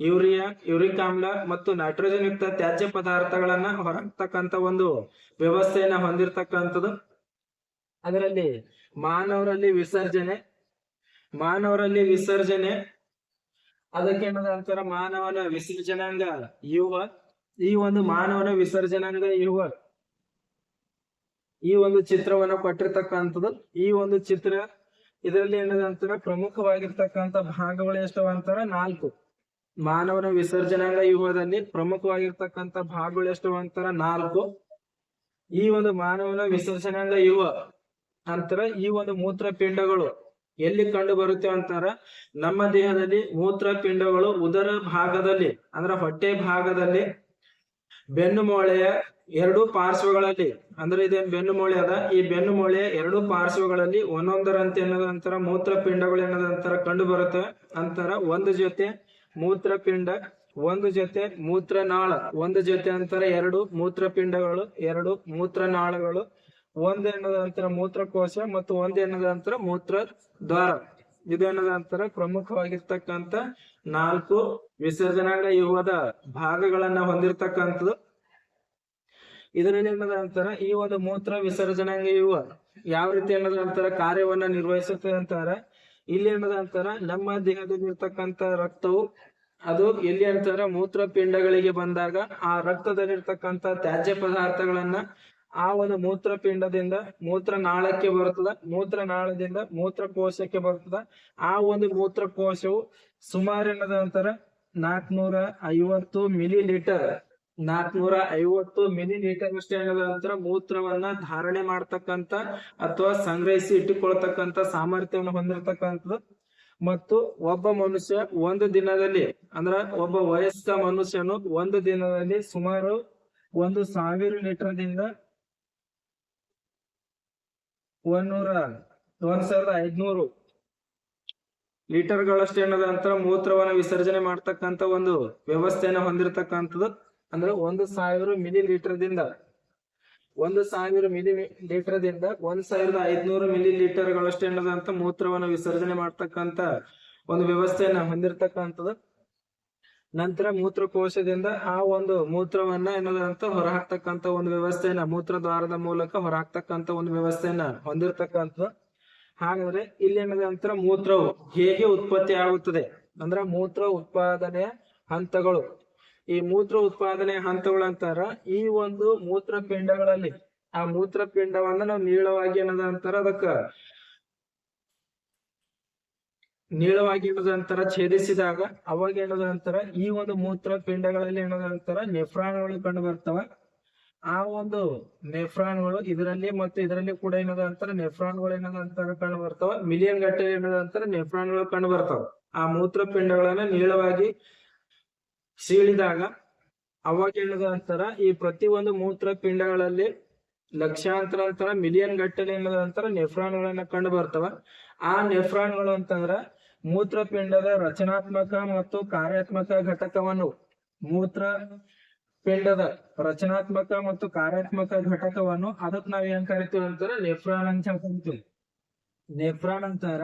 ಯೂರಿಯಾ ಯೂರಿಕ್ ಆಮ್ಲ ಮತ್ತು ನೈಟ್ರೋಜನ್ ಯುಕ್ತ ತ್ಯಾಜ್ಯ ಪದಾರ್ಥಗಳನ್ನ ಹೊರಹಾಕತಕ್ಕಂತ ಒಂದು ವ್ಯವಸ್ಥೆಯನ್ನ ಹೊಂದಿರತಕ್ಕಂಥದ್ದು. ಅದರಲ್ಲಿ ಮಾನವರಲ್ಲಿ ವಿಸರ್ಜನೆ ಮಾನವರಲ್ಲಿ ವಿಸರ್ಜನೆ. ಅದಕ್ಕೆ ಅಂತಾರ? ಮಾನವನ ವಿಸರ್ಜನಾಂಗ. ಯುವ ಈ ಒಂದು ಮಾನವನ ವಿಸರ್ಜನಾಂಗ ಯುವ ಈ ಒಂದು ಚಿತ್ರವನ್ನ ಕೊಟ್ಟಿರ್ತಕ್ಕಂಥದ್ದು. ಈ ಒಂದು ಚಿತ್ರ ಇದರಲ್ಲಿ ಏನದ ಅಂತಾರ? ಪ್ರಮುಖವಾಗಿರ್ತಕ್ಕಂಥ ಭಾಗಗಳು ಎಷ್ಟು ಅಂತಾರ? ನಾಲ್ಕು. ಮಾನವನ ವಿಸರ್ಜನಾಂಗ ಯುವದಲ್ಲಿ ಪ್ರಮುಖವಾಗಿರ್ತಕ್ಕಂಥ ಭಾಗಗಳು ಎಷ್ಟು ಅಂತಾರ? ನಾಲ್ಕು. ಈ ಒಂದು ಮಾನವನ ವಿಸರ್ಜನಾಂಗ ಯುವ ಅಂತರ ಈ ಒಂದು ಮೂತ್ರಪಿಂಡಗಳು. ಎಲ್ಲಿ ಕಂಡು ಬರುತ್ತೆ ಅಂತಾರ? ನಮ್ಮ ದೇಹದಲ್ಲಿ ಮೂತ್ರಪಿಂಡಗಳು ಉದರ ಭಾಗದಲ್ಲಿ, ಅಂದ್ರೆ ಹೊಟ್ಟೆ ಭಾಗದಲ್ಲಿ, ಬೆನ್ನು ಮೂಳೆಯ ಎರಡು ಪಾರ್ಶ್ವಗಳಲ್ಲಿ, ಅಂದ್ರೆ ಇದೇನ್ ಬೆನ್ನು ಮೂಳೆ ಅದ? ಈ ಬೆನ್ನು ಮೂಳೆಯ ಎರಡು ಪಾರ್ಶ್ವಗಳಲ್ಲಿ ಒಂದೊಂದರಂತೆ ಅನ್ನೋದಂತರ ಮೂತ್ರಪಿಂಡಗಳು ಏನದಂತರ ಕಂಡು ಬರುತ್ತೆ ಅಂತಾರ. ಒಂದು ಜೊತೆ ಮೂತ್ರಪಿಂಡ ಒಂದು ಜೊತೆ ಮೂತ್ರನಾಳ ಒಂದು ಜೊತೆ ಅಂತಾರ ಎರಡು ಮೂತ್ರಪಿಂಡಗಳು ಎರಡು ಮೂತ್ರನಾಳಗಳು ಒಂದ್ ಅಂತರ ಮೂತ್ರಕೋಶ ಮತ್ತು ಒಂದ್ ನಂತರ ಮೂತ್ರ ದ್ವಾರ ಇದೇನದ ಅಂತರ ಪ್ರಮುಖವಾಗಿರ್ತಕ್ಕಂತ ನಾಲ್ಕು ವಿಸರ್ಜನಾಂಗ ಯುಗದ ಭಾಗಗಳನ್ನ ಹೊಂದಿರತಕ್ಕಂಥದ್ದು. ಇದರಲ್ಲಿ ಅಂತಾರ ಈ ಒಂದು ಮೂತ್ರ ವಿಸರ್ಜನಾಂಗ ಯುವ ಯಾವ ರೀತಿ ಎಣ್ಣದ ಅಂತರ ಕಾರ್ಯವನ್ನ ನಿರ್ವಹಿಸುತ್ತೆ ಅಂತಾರ? ಇಲ್ಲಿ ಏನದ ಅಂತಾರ ನಮ್ಮ ದೇಹದಲ್ಲಿ ಇರ್ತಕ್ಕಂತ ರಕ್ತವು, ಅದು ಎಲ್ಲಿ ಅಂತಾರ? ಮೂತ್ರಪಿಂಡಗಳಿಗೆ ಬಂದಾಗ ಆ ರಕ್ತದಲ್ಲಿರ್ತಕ್ಕಂತ ತ್ಯಾಜ್ಯ ಪದಾರ್ಥಗಳನ್ನ ಆ ಒಂದು ಮೂತ್ರಪಿಂಡದಿಂದ ಮೂತ್ರನಾಳಕ್ಕೆ ಬರ್ತದ ಮೂತ್ರನಾಳದಿಂದ ಮೂತ್ರಕೋಶಕ್ಕೆ ಬರ್ತದ ಆ ಒಂದು ಮೂತ್ರಕೋಶವು ಸುಮಾರು ಏನದ ಅಂತಾರ ನಾಲ್ಕನೂರ ಐವತ್ತು ಮಿಲಿ ಲೀಟರ್ ನಾಲ್ಕನೂರ ಐವತ್ತು ಮಿಲಿ ಲೀಟರ್ ಅಷ್ಟು ಏನದ ಅಂತರ ಮೂತ್ರವನ್ನ ಧಾರಣೆ ಮಾಡ್ತಕ್ಕಂತ ಅಥವಾ ಸಂಗ್ರಹಿಸಿ ಇಟ್ಟುಕೊಳ್ತಕ್ಕಂತ ಸಾಮರ್ಥ್ಯವನ್ನು ಹೊಂದಿರತಕ್ಕಂಥದ್ದು. ಮತ್ತು ಒಬ್ಬ ಮನುಷ್ಯ ಒಂದು ದಿನದಲ್ಲಿ, ಅಂದ್ರ ಒಬ್ಬ ವಯಸ್ಕ ಮನುಷ್ಯನು ಒಂದು ದಿನದಲ್ಲಿ ಸುಮಾರು ಒಂದು ಸಾವಿರ ಲೀಟರ್ದಿಂದ ಒಂದೂರ ಒಂದ್ ಸಾವಿರದ ಐದ್ನೂರು. ಲೀಟರ್ಗಳಷ್ಟು ಏನದ ಅಂತರ ಮೂತ್ರವನ್ನು ವಿಸರ್ಜನೆ ಮಾಡ್ತಕ್ಕಂತ ಒಂದು ವ್ಯವಸ್ಥೆಯನ್ನ ಹೊಂದಿರತಕ್ಕಂಥದ್ದು. ಅಂದ್ರೆ ಒಂದು ಸಾವಿರ ಮಿಲಿ ಲೀಟರ್ದಿಂದ, ಒಂದು ಸಾವಿರ ಮಿಲಿ ಲೀಟರ್ದಿಂದ ಒಂದ್ ಸಾವಿರದ ಐದ್ನೂರು ಮಿಲಿ ಲೀಟರ್ಗಳಷ್ಟು ಏನದಂತ ಮೂತ್ರವನ್ನು ವಿಸರ್ಜನೆ ಮಾಡ್ತಕ್ಕಂತ ಒಂದು ವ್ಯವಸ್ಥೆಯನ್ನ ಹೊಂದಿರತಕ್ಕಂಥದ್ದು. ನಂತರ ಮೂತ್ರಕೋಶದಿಂದ ಆ ಒಂದು ಮೂತ್ರವನ್ನ ಏನದಂತ ಹೊರಹಾಕ್ತಕ್ಕಂತ ಒಂದು ವ್ಯವಸ್ಥೆಯನ್ನ, ಮೂತ್ರದ್ವಾರದ ಮೂಲಕ ಹೊರಹಾಕ್ತಕ್ಕಂತ ಒಂದು ವ್ಯವಸ್ಥೆಯನ್ನ ಹೊಂದಿರತಕ್ಕಂಥದ್ದು. ಹಾಗಾದ್ರೆ ಇಲ್ಲಿ ಏನದ ನಂತರ ಮೂತ್ರವು ಹೇಗೆ ಉತ್ಪತ್ತಿ ಆಗುತ್ತದೆ? ಅಂದ್ರ ಮೂತ್ರ ಉತ್ಪಾದನೆಯ ಹಂತಗಳು. ಈ ಮೂತ್ರ ಉತ್ಪಾದನೆ ಹಂತಗಳು ಅಂತಾರ, ಈ ಒಂದು ಮೂತ್ರಪಿಂಡಗಳಲ್ಲಿ ಆ ಮೂತ್ರಪಿಂಡವನ್ನ ನಾವು ನೀಳವಾಗಿ ಏನದ ಅಂತಾರ ಅದಕ್ಕ ನೀಳವಾಗಿ ಏನದ ಅಂತಾರ ಛೇದಿಸಿದಾಗ, ಅವಾಗ ಏನದ ನಂತರ ಈ ಒಂದು ಮೂತ್ರಪಿಂಡಗಳಲ್ಲಿ ಏನದ ಅಂತಾರ ನೆಫ್ರಾನ್ಗಳು ಕಂಡು ಬರ್ತವ. ಆ ಒಂದು ನೆಫ್ರಾನ್ಗಳು ಇದರಲ್ಲಿ ಮತ್ತು ಇದರಲ್ಲಿ ಕೂಡ ಏನದ ಅಂತಾರ ನೆಫ್ರಾನ್ಗಳು ಏನದ ಅಂತಾರ ಕಂಡು ಬರ್ತಾವ. ಮಿಲಿಯನ್ ಗಟ್ಟಲೆ ಏನದ ಅಂತಾರ ನೆಫ್ರಾನ್ಗಳು ಕಂಡು ಬರ್ತಾವ. ಆ ಮೂತ್ರಪಿಂಡಗಳನ್ನ ನೀಳವಾಗಿ ಸೀಳಿದಾಗ, ಅವಾಗ ಏನದ ಅಂತಾರ ಈ ಪ್ರತಿಯೊಂದು ಮೂತ್ರಪಿಂಡಗಳಲ್ಲಿ ಲಕ್ಷಾಂತರ ನಂತರ ಮಿಲಿಯನ್ ಗಟ್ಟಲೆ ಏನದ ಅಂತಾರ ನೆಫ್ರಾನ್ಗಳನ್ನ ಕಂಡು ಬರ್ತವ. ಆ ನೆಫ್ರಾನ್ಗಳು ಅಂತಂದ್ರ ಮೂತ್ರಪಿಂಡದ ರಚನಾತ್ಮಕ ಮತ್ತು ಕಾರ್ಯಾತ್ಮಕ ಘಟಕವನ್ನು ಮೂತ್ರ ಪಿಂಡದ ರಚನಾತ್ಮಕ ಮತ್ತು ಕಾರ್ಯಾತ್ಮಕ ಘಟಕವನ್ನು ಅದಕ್ ನಾವ್ ಏನ್ ಕರಿತೀವಿ ಅಂತಾರ ನೆಫ್ರಾನ್ ಅಂತ ಕರಿತೀವಿ. ನೆಫ್ರಾನ್ ಅಂತಾರ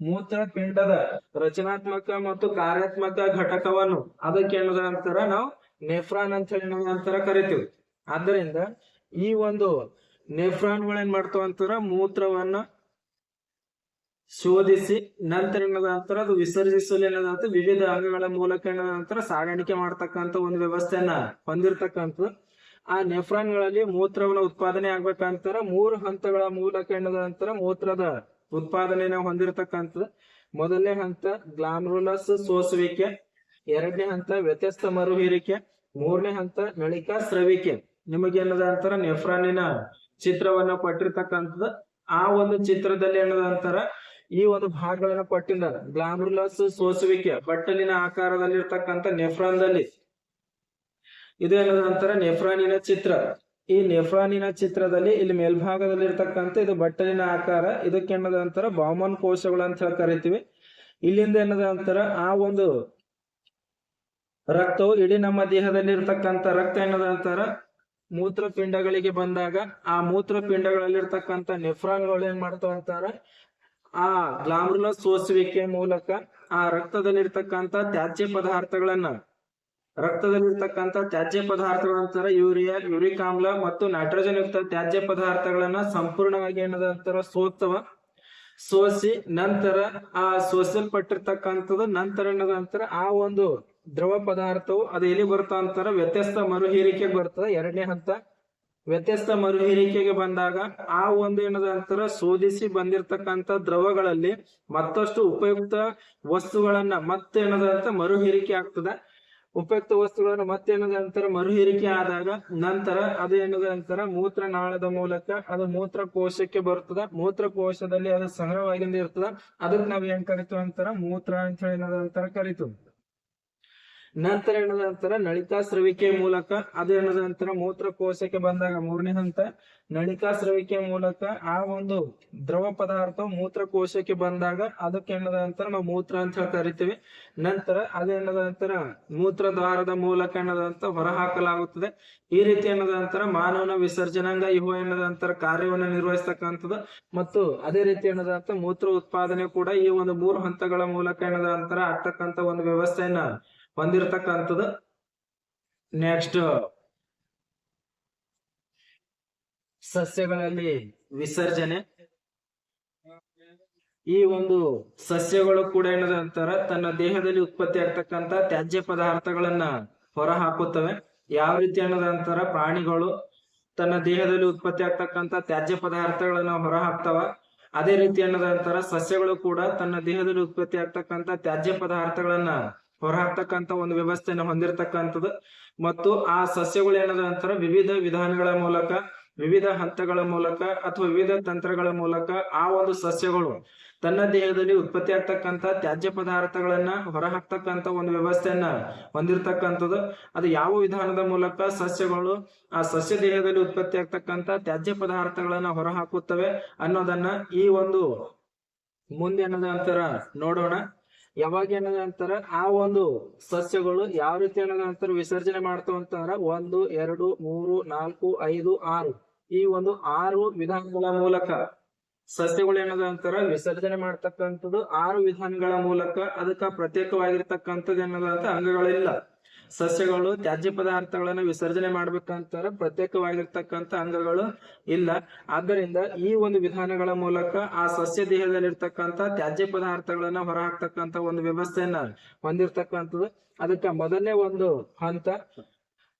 ಮೂತ್ರಪಿಂಡದ ರಚನಾತ್ಮಕ ಮತ್ತು ಕಾರ್ಯಾತ್ಮಕ ಘಟಕವನ್ನು ಅದಕ್ಕೆ ಏನದ ಅಂತಾರ ನಾವು ನೆಫ್ರಾನ್ ಅಂತ ಹೇಳಿ ಅಂತಾರ ಕರಿತೀವಿ. ಆದ್ದರಿಂದ ಈ ಒಂದು ನೆಫ್ರಾನ್ಗಳು ಏನ್ ಮಾಡ್ತಾವ ಅಂತಾರ ಮೂತ್ರವನ್ನ ಶೋಧಿಸಿ, ನಂತರ ಏನದ ಅಂತಾರ ಅದು ವಿಸರ್ಜಿಸಲು ಅಂತ ವಿವಿಧ ಅಂಗಗಳ ಮೂಲಕ ನಂತರ ಸಾಗಾಣಿಕೆ ಮಾಡ್ತಕ್ಕಂತ ಒಂದು ವ್ಯವಸ್ಥೆಯನ್ನ ಹೊಂದಿರತಕ್ಕಂಥದ್ದು. ಆ ನೆಫ್ರಾನ್ಗಳಲ್ಲಿ ಮೂತ್ರವನ್ನ ಉತ್ಪಾದನೆ ಆಗ್ಬೇಕಂತಾರ ಮೂರು ಹಂತಗಳ ಮೂಲಕ ನಂತರ ಮೂತ್ರದ ಉತ್ಪಾದನೆನ ಹೊಂದಿರತಕ್ಕಂಥದ್ದು. ಮೊದಲನೇ ಹಂತ ಗ್ಲಾಮ್ರುಲಸ್ ಸೋಸುವಿಕೆ, ಎರಡನೇ ಹಂತ ವ್ಯತ್ಯಸ್ತ ಮರುಹೀರಿಕೆ, ಮೂರನೇ ಹಂತ ನಳಿಕಾ ಸ್ರವಿಕೆ. ನಿಮಗೆ ಏನದ ಅಂತಾರ ನೆಫ್ರಾನಿನ ಚಿತ್ರವನ್ನ ಪಟ್ಟಿರ್ತಕ್ಕಂಥದ್ದು ಆ ಒಂದು ಚಿತ್ರದಲ್ಲಿ ಏನದ ಅಂತಾರ ಈ ಒಂದು ಭಾಗಗಳನ್ನ ಕೊಟ್ಟಿದ್ದಾರೆ. ಗ್ಲಾಮ್ರುಲಸ್ ಸೋಸುವಿಕೆ, ಬಟ್ಟಲಿನ ಆಕಾರದಲ್ಲಿರ್ತಕ್ಕಂಥ ನೆಫ್ರಾನ್ದಲ್ಲಿ. ಇದು ಏನದ ಅಂತಾರ ನೆಫ್ರಾನಿನ ಚಿತ್ರ. ಈ ನೆಫ್ರಾನಿನ ಚಿತ್ರದಲ್ಲಿ ಇಲ್ಲಿ ಮೇಲ್ಭಾಗದಲ್ಲಿ ಇರ್ತಕ್ಕಂಥ ಇದು ಬಟ್ಟಲಿನ ಆಕಾರ, ಇದಕ್ಕೆ ಏನದ ಅಂತಾರ ಬಾಮನ್ ಕೋಶಗಳು ಅಂತ ಹೇಳಿ ಕರಿತೀವಿ. ಇಲ್ಲಿಂದ ಏನದ ಅಂತಾರ ಆ ಒಂದು ರಕ್ತವು ಇಡೀ ನಮ್ಮ ದೇಹದಲ್ಲಿ ಇರ್ತಕ್ಕಂಥ ರಕ್ತ ಏನದ ಅಂತಾರ ಮೂತ್ರಪಿಂಡಗಳಿಗೆ ಬಂದಾಗ ಆ ಮೂತ್ರಪಿಂಡಗಳಲ್ಲಿರ್ತಕ್ಕಂಥ ನೆಫ್ರಾನ್ಗಳು ಏನ್ ಮಾಡ್ತಾವ ಅಂತಾರ ಆ ಗ್ಲಾಮ್ರುಲಸ್ ಸೋಸುವಿಕೆ ಮೂಲಕ ಆ ರಕ್ತದಲ್ಲಿರ್ತಕ್ಕಂಥ ತ್ಯಾಜ್ಯ ಪದಾರ್ಥಗಳನ್ನ, ರಕ್ತದಲ್ಲಿರ್ತಕ್ಕಂಥ ತ್ಯಾಜ್ಯ ಪದಾರ್ಥಗಳಂತರ ಯೂರಿಯಾ ಯೂರಿಕ್ ಆಮ್ಲ ಮತ್ತು ನೈಟ್ರೋಜನ್ ಯುಕ್ತ ತ್ಯಾಜ್ಯ ಪದಾರ್ಥಗಳನ್ನ ಸಂಪೂರ್ಣವಾಗಿ ಏನದ ಸೋತವ, ಸೋಸಿ ನಂತರ ಆ ಸೋಸಲ್ಪಟ್ಟಿರ್ತಕ್ಕಂಥದ್ದು ನಂತರ ಏನದ ಅಂತಾರ ಆ ಒಂದು ದ್ರವ ಪದಾರ್ಥವು ಅದು ಎಲ್ಲಿ ಬರ್ತಾ ಅಂತಾರ ವ್ಯತ್ಯಸ್ತ ಮರುಹೀರಿಕೆ ಬರ್ತದೆ. ಎರಡನೇ ಹಂತ ವ್ಯತ್ಯಸ್ತ ಮರುಹೀರಿಕೆಗೆ ಬಂದಾಗ ಆ ಒಂದು ಏನದ ನಂತರ ಶೋಧಿಸಿ ಬಂದಿರತಕ್ಕಂತ ದ್ರವಗಳಲ್ಲಿ ಮತ್ತಷ್ಟು ಉಪಯುಕ್ತ ವಸ್ತುಗಳನ್ನ ಮತ್ತೆ ಅಂತ ಮರುಹೀರಿಕೆ ಆಗ್ತದೆ. ಉಪಯುಕ್ತ ವಸ್ತುಗಳನ್ನ ಮತ್ತೇನದ ನಂತರ ಮರುಹೀರಿಕೆ ಆದಾಗ ನಂತರ ಅದು ಏನದ ಅಂತಾರ ಮೂತ್ರನಾಳದ ಮೂಲಕ ಅದು ಮೂತ್ರಕೋಶಕ್ಕೆ ಬರ್ತದ ಮೂತ್ರಕೋಶದಲ್ಲಿ ಅದು ಸಂಗ್ರಹವಾಗಿಂದ ಇರ್ತದ. ಅದಕ್ಕೆ ನಾವ್ ಏನ್ ಕರಿತು ಅಂತಾರ? ಮೂತ್ರ ಅಂತ ಹೇಳಿ ಏನದ ಅಂತಾರ ಕರಿತೀವಿ. ನಂತರ ಏನದ ಅಂತಾರ ನಳಿಕಾ ಸ್ರವಿಕೆ ಮೂಲಕ, ಅದು ಏನದ ಮೂತ್ರಕೋಶಕ್ಕೆ ಬಂದಾಗ ಮೂರನೇ ಹಂತ ನಳಿಕಾ ಸ್ರವಿಕೆ ಮೂಲಕ ಆ ಒಂದು ದ್ರವ ಪದಾರ್ಥ ಮೂತ್ರಕೋಶಕ್ಕೆ ಬಂದಾಗ ಅದಕ್ಕೆ ಏನದ ನಾವು ಮೂತ್ರ ಅಂತ ಹೇಳಿ ಕರಿತೀವಿ. ನಂತರ ಅದೇನದ ಮೂತ್ರ ಮೂತ್ರದ್ವಾರದ ಮೂಲಕ ಏನದ ಅಂತ ಹೊರಹಾಕಲಾಗುತ್ತದೆ. ಈ ರೀತಿ ಏನದ ಅಂತಾರ ಮಾನವನ ವಿಸರ್ಜನಾಂಗ, ಇವು ಏನದ ಅಂತಾರ ಕಾರ್ಯವನ್ನು ನಿರ್ವಹಿಸ್ತಕ್ಕಂಥದ್ದು. ಮತ್ತು ಅದೇ ರೀತಿ ಏನದ ಅಂತ ಮೂತ್ರ ಉತ್ಪಾದನೆ ಕೂಡ ಈ ಒಂದು ಮೂರು ಹಂತಗಳ ಮೂಲಕ ಏನದ ಅಂತಾರ ಆಗ್ತಕ್ಕಂತ ಒಂದು ವ್ಯವಸ್ಥೆಯನ್ನ ಹೊಂದಿರತಕ್ಕಂಥದ್ದು ನೆಕ್ಸ್ಟ್ ಸಸ್ಯಗಳಲ್ಲಿ ವಿಸರ್ಜನೆ. ಈ ಒಂದು ಸಸ್ಯಗಳು ಕೂಡ ಏನದ ಅಂತಾರ, ತನ್ನ ದೇಹದಲ್ಲಿ ಉತ್ಪತ್ತಿ ಆಗ್ತಕ್ಕಂತ ತ್ಯಾಜ್ಯ ಪದಾರ್ಥಗಳನ್ನ ಹೊರ ಹಾಕುತ್ತವೆ ಯಾವ ರೀತಿ ಅನ್ನೋದ ಅಂತಾರ, ಪ್ರಾಣಿಗಳು ತನ್ನ ದೇಹದಲ್ಲಿ ಉತ್ಪತ್ತಿ ಆಗ್ತಕ್ಕಂತ ತ್ಯಾಜ್ಯ ಪದಾರ್ಥಗಳನ್ನ ಹೊರ ಹಾಕ್ತಾವ ಅದೇ ರೀತಿ ಅನ್ನೋದ ಅಂತಾರ, ಸಸ್ಯಗಳು ಕೂಡ ತನ್ನ ದೇಹದಲ್ಲಿ ಉತ್ಪತ್ತಿ ಆಗ್ತಕ್ಕಂತ ತ್ಯಾಜ್ಯ ಪದಾರ್ಥಗಳನ್ನ ಹೊರಹಾಕ್ತಕ್ಕಂತ ಒಂದು ವ್ಯವಸ್ಥೆಯನ್ನು ಹೊಂದಿರತಕ್ಕಂಥದ್ದು. ಮತ್ತು ಆ ಸಸ್ಯಗಳು ಏನದ ಅಂತಾರ, ವಿವಿಧ ವಿಧಾನಗಳ ಮೂಲಕ, ವಿವಿಧ ಹಂತಗಳ ಮೂಲಕ ಅಥವಾ ವಿವಿಧ ತಂತ್ರಗಳ ಮೂಲಕ ಆ ಒಂದು ಸಸ್ಯಗಳು ತನ್ನ ದೇಹದಲ್ಲಿ ಉತ್ಪತ್ತಿ ಆಗ್ತಕ್ಕಂತ ತ್ಯಾಜ್ಯ ಪದಾರ್ಥಗಳನ್ನ ಹೊರಹಾಕ್ತಕ್ಕಂತ ಒಂದು ವ್ಯವಸ್ಥೆಯನ್ನ ಹೊಂದಿರತಕ್ಕಂಥದ್ದು. ಅದು ಯಾವ ವಿಧಾನದ ಮೂಲಕ ಸಸ್ಯಗಳು ಆ ಸಸ್ಯ ದೇಹದಲ್ಲಿ ಉತ್ಪತ್ತಿ ಆಗ್ತಕ್ಕಂತ ತ್ಯಾಜ್ಯ ಪದಾರ್ಥಗಳನ್ನ ಹೊರಹಾಕುತ್ತವೆ ಅನ್ನೋದನ್ನ ಈ ಒಂದು ಮುಂದೆ ಅನ್ನೋದ ಅಂತರ ನೋಡೋಣ. ಯಾವಾಗ ಏನದ ಅಂತಾರ, ಆ ಒಂದು ಸಸ್ಯಗಳು ಯಾವ ರೀತಿ ಏನದ ಅಂತಾರ ವಿಸರ್ಜನೆ ಮಾಡ್ತಾವ ಅಂತಂದ್ರ ಒಂದು, ಎರಡು, ಮೂರು, ನಾಲ್ಕು, ಐದು, ಆರು. ಈ ಒಂದು ಆರು ವಿಧಾನಗಳ ಮೂಲಕ ಸಸ್ಯಗಳು ಏನದ ಅಂತಾರ ವಿಸರ್ಜನೆ ಮಾಡ್ತಕ್ಕಂಥದ್ದು. ಆರು ವಿಧಾನಗಳ ಮೂಲಕ ಅದಕ್ಕ ಪ್ರತ್ಯೇಕವಾಗಿರ್ತಕ್ಕಂಥದ್ದು ಏನದ ಅಂತ ಅಂಗಗಳಿಲ್ಲ. ಸಸ್ಯಗಳು ತ್ಯಾಜ್ಯ ಪದಾರ್ಥಗಳನ್ನು ವಿಸರ್ಜನೆ ಮಾಡ್ಬೇಕಂತಾರ ಪ್ರತ್ಯೇಕವಾಗಿರ್ತಕ್ಕಂಥ ಅಂಗಗಳು ಇಲ್ಲ. ಆದ್ದರಿಂದ ಈ ಒಂದು ವಿಧಾನಗಳ ಮೂಲಕ ಆ ಸಸ್ಯ ದೇಹದಲ್ಲಿರ್ತಕ್ಕಂಥ ತ್ಯಾಜ್ಯ ಪದಾರ್ಥಗಳನ್ನ ಹೊರಹಾಕ್ತಕ್ಕಂಥ ಒಂದು ವ್ಯವಸ್ಥೆಯನ್ನ ಹೊಂದಿರ್ತಕ್ಕಂಥದ್ದು. ಅದಕ್ಕ ಮೊದಲನೇ ಒಂದು ಹಂತ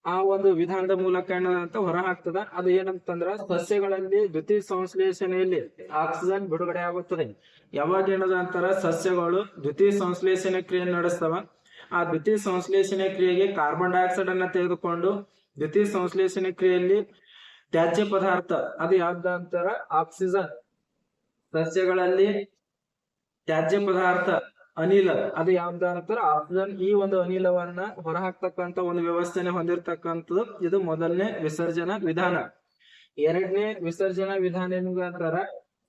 ಆ ಒಂದು ವಿಧಾನದ ಮೂಲಕ ಏನಂತ ಹೊರ ಹಾಕ್ತದ ಅದು ಏನಂತಂದ್ರ ಸಸ್ಯಗಳಲ್ಲಿ ದ್ಯುತಿ ಸಂಶ್ಲೇಷಣೆಯಲ್ಲಿ ಆಕ್ಸಿಜನ್ ಬಿಡುಗಡೆ ಆಗುತ್ತದೆ. ಯಾವಾಗ ಏನದ ಅಂತಾರ ಸಸ್ಯಗಳು ದ್ವಿತೀಯ ಸಂಶ್ಲೇಷಣೆ ಕ್ರಿಯೆ ನಡೆಸ್ತವ? ಆ ದ್ವಿತೀಯ ಸಂಶ್ಲೇಷಣೆ ಕ್ರಿಯೆಗೆ ಕಾರ್ಬನ್ ಡೈಆಕ್ಸೈಡ್ ಅನ್ನ ತೆಗೆದುಕೊಂಡು ದ್ವಿತೀಯ ಸಂಶ್ಲೇಷಣೆ ಕ್ರಿಯೆಯಲ್ಲಿ ತ್ಯಾಜ್ಯ ಪದಾರ್ಥ, ಅದು ಯಾವ್ದು ಅಂತಾರ? ಆಕ್ಸಿಜನ್ ಸಸ್ಯಗಳಲ್ಲಿ ತ್ಯಾಜ್ಯ ಪದಾರ್ಥ, ಅನಿಲ, ಅದು ಯಾವ್ದ ಅಂತಾರ? ಆಕ್ಸಿಜನ್ ಈ ಒಂದು ಅನಿಲವನ್ನ ಹೊರಹಾಕ್ತಕ್ಕಂತ ಒಂದು ವ್ಯವಸ್ಥೆನೆ ಹೊಂದಿರತಕ್ಕಂಥದ್ದು ಇದು ಮೊದಲನೇ ವಿಸರ್ಜನಾ ವಿಧಾನ. ಎರಡನೇ ವಿಸರ್ಜನಾ ವಿಧಾನ ಏನು ಅಂತಾರ?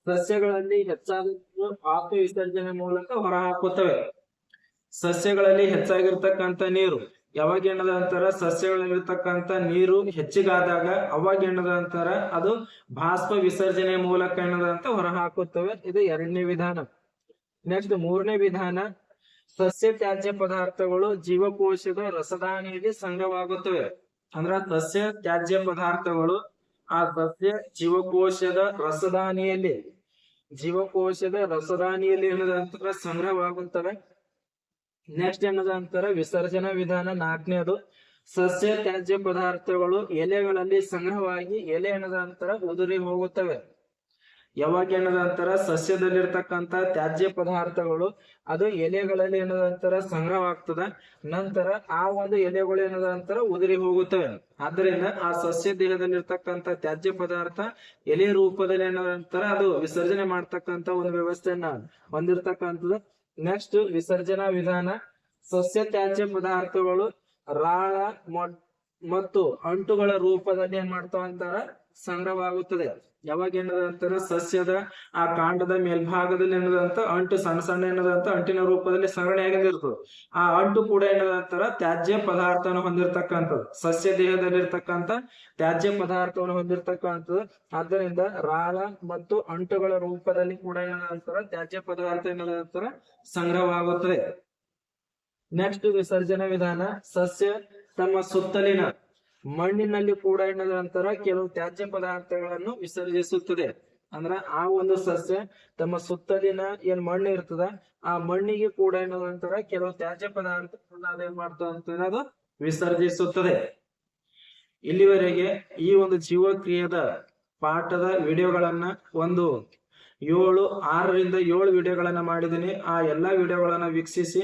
ಸಸ್ಯಗಳಲ್ಲಿ ಹೆಚ್ಚಾದ ಆತ್ಮ ವಿಸರ್ಜನೆ ಮೂಲಕ ಹೊರಹಾಕುತ್ತವೆ. ಸಸ್ಯಗಳಲ್ಲಿ ಹೆಚ್ಚಾಗಿರ್ತಕ್ಕಂಥ ನೀರು. ಯಾವಾಗ ಏನದ ಅಂತಾರ ಸಸ್ಯಗಳಲ್ಲಿರ್ತಕ್ಕಂಥ ನೀರು ಹೆಚ್ಚಿಗಾದಾಗ ಅವಾಗ ಏನದ ಅಂತಾರ ಅದು ಭಾಸ್ಪ ವಿಸರ್ಜನೆ ಮೂಲಕ ಏನದ ಅಂತ ಹೊರಹಾಕುತ್ತವೆ. ಇದು ಎರಡನೇ ವಿಧಾನ. ನೆಕ್ಸ್ಟ್ ಮೂರನೇ ವಿಧಾನ. ಸಸ್ಯ ತ್ಯಾಜ್ಯ ಪದಾರ್ಥಗಳು ಜೀವಕೋಶದ ರಸದಾನಿಯಲ್ಲಿ ಸಂಗ್ರಹವಾಗುತ್ತವೆ ಅಂದ್ರ ಸಸ್ಯ ತ್ಯಾಜ್ಯ ಪದಾರ್ಥಗಳು ಆ ಸಸ್ಯ ಜೀವಕೋಶದ ರಸದಾನಿಯಲ್ಲಿ ಜೀವಕೋಶದ ರಸದಾನಿಯಲ್ಲಿ ಏನದ ಸಂಗ್ರಹವಾಗುತ್ತವೆ. ನೆಕ್ಸ್ಟ್ ಏನದ ಅಂತಾರ, ವಿಸರ್ಜನಾ ವಿಧಾನ ನಾಲ್ಕನೇದು, ಸಸ್ಯ ತ್ಯಾಜ್ಯ ಪದಾರ್ಥಗಳು ಎಲೆಗಳಲ್ಲಿ ಸಂಗ್ರಹವಾಗಿ ಎಲೆ ಏನದ ಅಂತಾರೆ, ಉದುರಿ ಹೋಗುತ್ತವೆ. ಯಾವಾಗ ಏನದ ಅಂತಾರ ಸಸ್ಯದಲ್ಲಿರ್ತಕ್ಕಂತ ತ್ಯಾಜ್ಯ ಪದಾರ್ಥಗಳು, ಅದು ಎಲೆಗಳಲ್ಲಿ ಏನದ ಅಂತಾರ, ಸಂಗ್ರಹವಾಗ್ತದ. ನಂತರ ಆ ಒಂದು ಎಲೆಗಳು ಏನದ ಅಂತಾರ, ಉದುರಿ ಹೋಗುತ್ತವೆ. ಆದ್ದರಿಂದ ಆ ಸಸ್ಯ ದೇಹದಲ್ಲಿರ್ತಕ್ಕಂತ ತ್ಯಾಜ್ಯ ಪದಾರ್ಥ ಎಲೆ ರೂಪದಲ್ಲಿ ಏನದ ಅಂತಾರ, ಅದು ವಿಸರ್ಜನೆ ಮಾಡ್ತಕ್ಕಂತ ಒಂದು ವ್ಯವಸ್ಥೆಯನ್ನ ಹೊಂದಿರತಕ್ಕಂಥದ್ದು. ನೆಕ್ಸ್ಟ್ ವಿಸರ್ಜನಾ ವಿಧಾನ ಸಸ್ಯ ತ್ಯಾಜ್ಯ ಪದಾರ್ಥಗಳು ರಾಳ ಮತ್ತು ಅಂಟುಗಳ ರೂಪದಲ್ಲಿ ಏನ್ ಮಾಡ್ತಾವ ಅಂತಾರ ಸಂಗ್ರಹವಾಗುತ್ತದೆ. ಯಾವಾಗ ಏನದ ಸಸ್ಯದ ಆ ಕಾಂಡದ ಮೇಲ್ಭಾಗದಲ್ಲಿ ಏನದಂತ ಅಂಟು, ಸಣ್ಣ ಸಣ್ಣ ಏನದಂತ ಅಂಟಿನ ರೂಪದಲ್ಲಿ ಸಂಗ್ರಹಣೆಯಾಗಿರ್ತದೆ ಆ ಅಂಟು ಕೂಡ ಏನದ ತ್ಯಾಜ್ಯ ಪದಾರ್ಥವನ್ನು ಹೊಂದಿರತಕ್ಕಂಥದ್ದು. ಸಸ್ಯ ದೇಹದಲ್ಲಿರ್ತಕ್ಕಂಥ ತ್ಯಾಜ್ಯ ಪದಾರ್ಥವನ್ನು ಹೊಂದಿರತಕ್ಕಂಥದ್ದು. ಆದ್ದರಿಂದ ರಾಳ ಮತ್ತು ಅಂಟುಗಳ ರೂಪದಲ್ಲಿ ಕೂಡ ಏನದ ಅಂತಾರ ತ್ಯಾಜ್ಯ ಪದಾರ್ಥ ಏನದ ಸಂಗ್ರಹವಾಗುತ್ತದೆ. ನೆಕ್ಸ್ಟ್ ವಿಸರ್ಜನಾ ವಿಧಾನ, ಸಸ್ಯ ತಮ್ಮ ಸುತ್ತಲಿನ ಮಣ್ಣಿನಲ್ಲಿ ಕೂಡ ಏನದ ನಂತರ ಕೆಲವು ತ್ಯಾಜ್ಯ ಪದಾರ್ಥಗಳನ್ನು ವಿಸರ್ಜಿಸುತ್ತದೆ. ಅಂದ್ರ ಆ ಒಂದು ಸಸ್ಯ ತಮ್ಮ ಸುತ್ತಲಿನ ಏನ್ ಮಣ್ಣು ಇರ್ತದ, ಆ ಮಣ್ಣಿಗೆ ಕೂಡ ಏನದ ನಂತರ ಕೆಲವು ತ್ಯಾಜ್ಯ ಪದಾರ್ಥಗಳನ್ನ ಏನ್ ಮಾಡ್ತದೆ ಅದು ವಿಸರ್ಜಿಸುತ್ತದೆ. ಇಲ್ಲಿವರೆಗೆ ಈ ಒಂದು ಜೀವಕ್ರಿಯದ ಪಾಠದ ವಿಡಿಯೋಗಳನ್ನ ಒಂದು ಏಳು, ಆರರಿಂದ ಏಳು ವಿಡಿಯೋಗಳನ್ನ ಮಾಡಿದ್ದೀನಿ ಆ ಎಲ್ಲಾ ವಿಡಿಯೋಗಳನ್ನ ವೀಕ್ಷಿಸಿ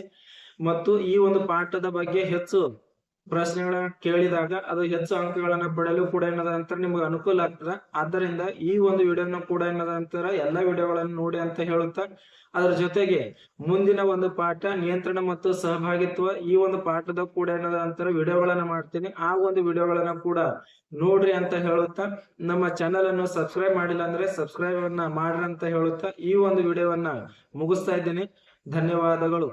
ಮತ್ತು ಈ ಒಂದು ಪಾಠದ ಬಗ್ಗೆ ಹೆಚ್ಚು ಪ್ರಶ್ನೆಗಳನ್ನ ಕೇಳಿದಾಗ ಅದು ಹೆಚ್ಚು ಅಂಕಗಳನ್ನ ಪಡೆಯಲು ಕೂಡ ಏನದ ನಂತರ ನಿಮ್ಗೆ ಅನುಕೂಲ ಆಗ್ತದ. ಆದ್ದರಿಂದ ಈ ಒಂದು ವಿಡಿಯೋನ ಕೂಡ ಏನದ ಅಂತಾರ ಎಲ್ಲಾ ವಿಡಿಯೋಗಳನ್ನು ನೋಡಿ ಅಂತ ಹೇಳುತ್ತಾ ಅದರ ಜೊತೆಗೆ ಮುಂದಿನ ಒಂದು ಪಾಠ ನಿಯಂತ್ರಣ ಮತ್ತು ಸಹಭಾಗಿತ್ವ ಈ ಒಂದು ಪಾಠದ ಕೂಡ ಏನದ ನಂತರ ವಿಡಿಯೋಗಳನ್ನ ಮಾಡ್ತೀನಿ. ಆ ಒಂದು ವಿಡಿಯೋಗಳನ್ನ ಕೂಡ ನೋಡ್ರಿ ಅಂತ ಹೇಳುತ್ತಾ ನಮ್ಮ ಚಾನೆಲ್ ಅನ್ನು ಸಬ್ಸ್ಕ್ರೈಬ್ ಮಾಡಿಲ್ಲ ಅಂದ್ರೆ ಸಬ್ಸ್ಕ್ರೈಬ್ ಅನ್ನ ಮಾಡ್ರಿ ಅಂತ ಹೇಳುತ್ತಾ ಈ ಒಂದು ವಿಡಿಯೋವನ್ನ ಮುಗಿಸ್ತಾ ಇದ್ದೀನಿ. ಧನ್ಯವಾದಗಳು.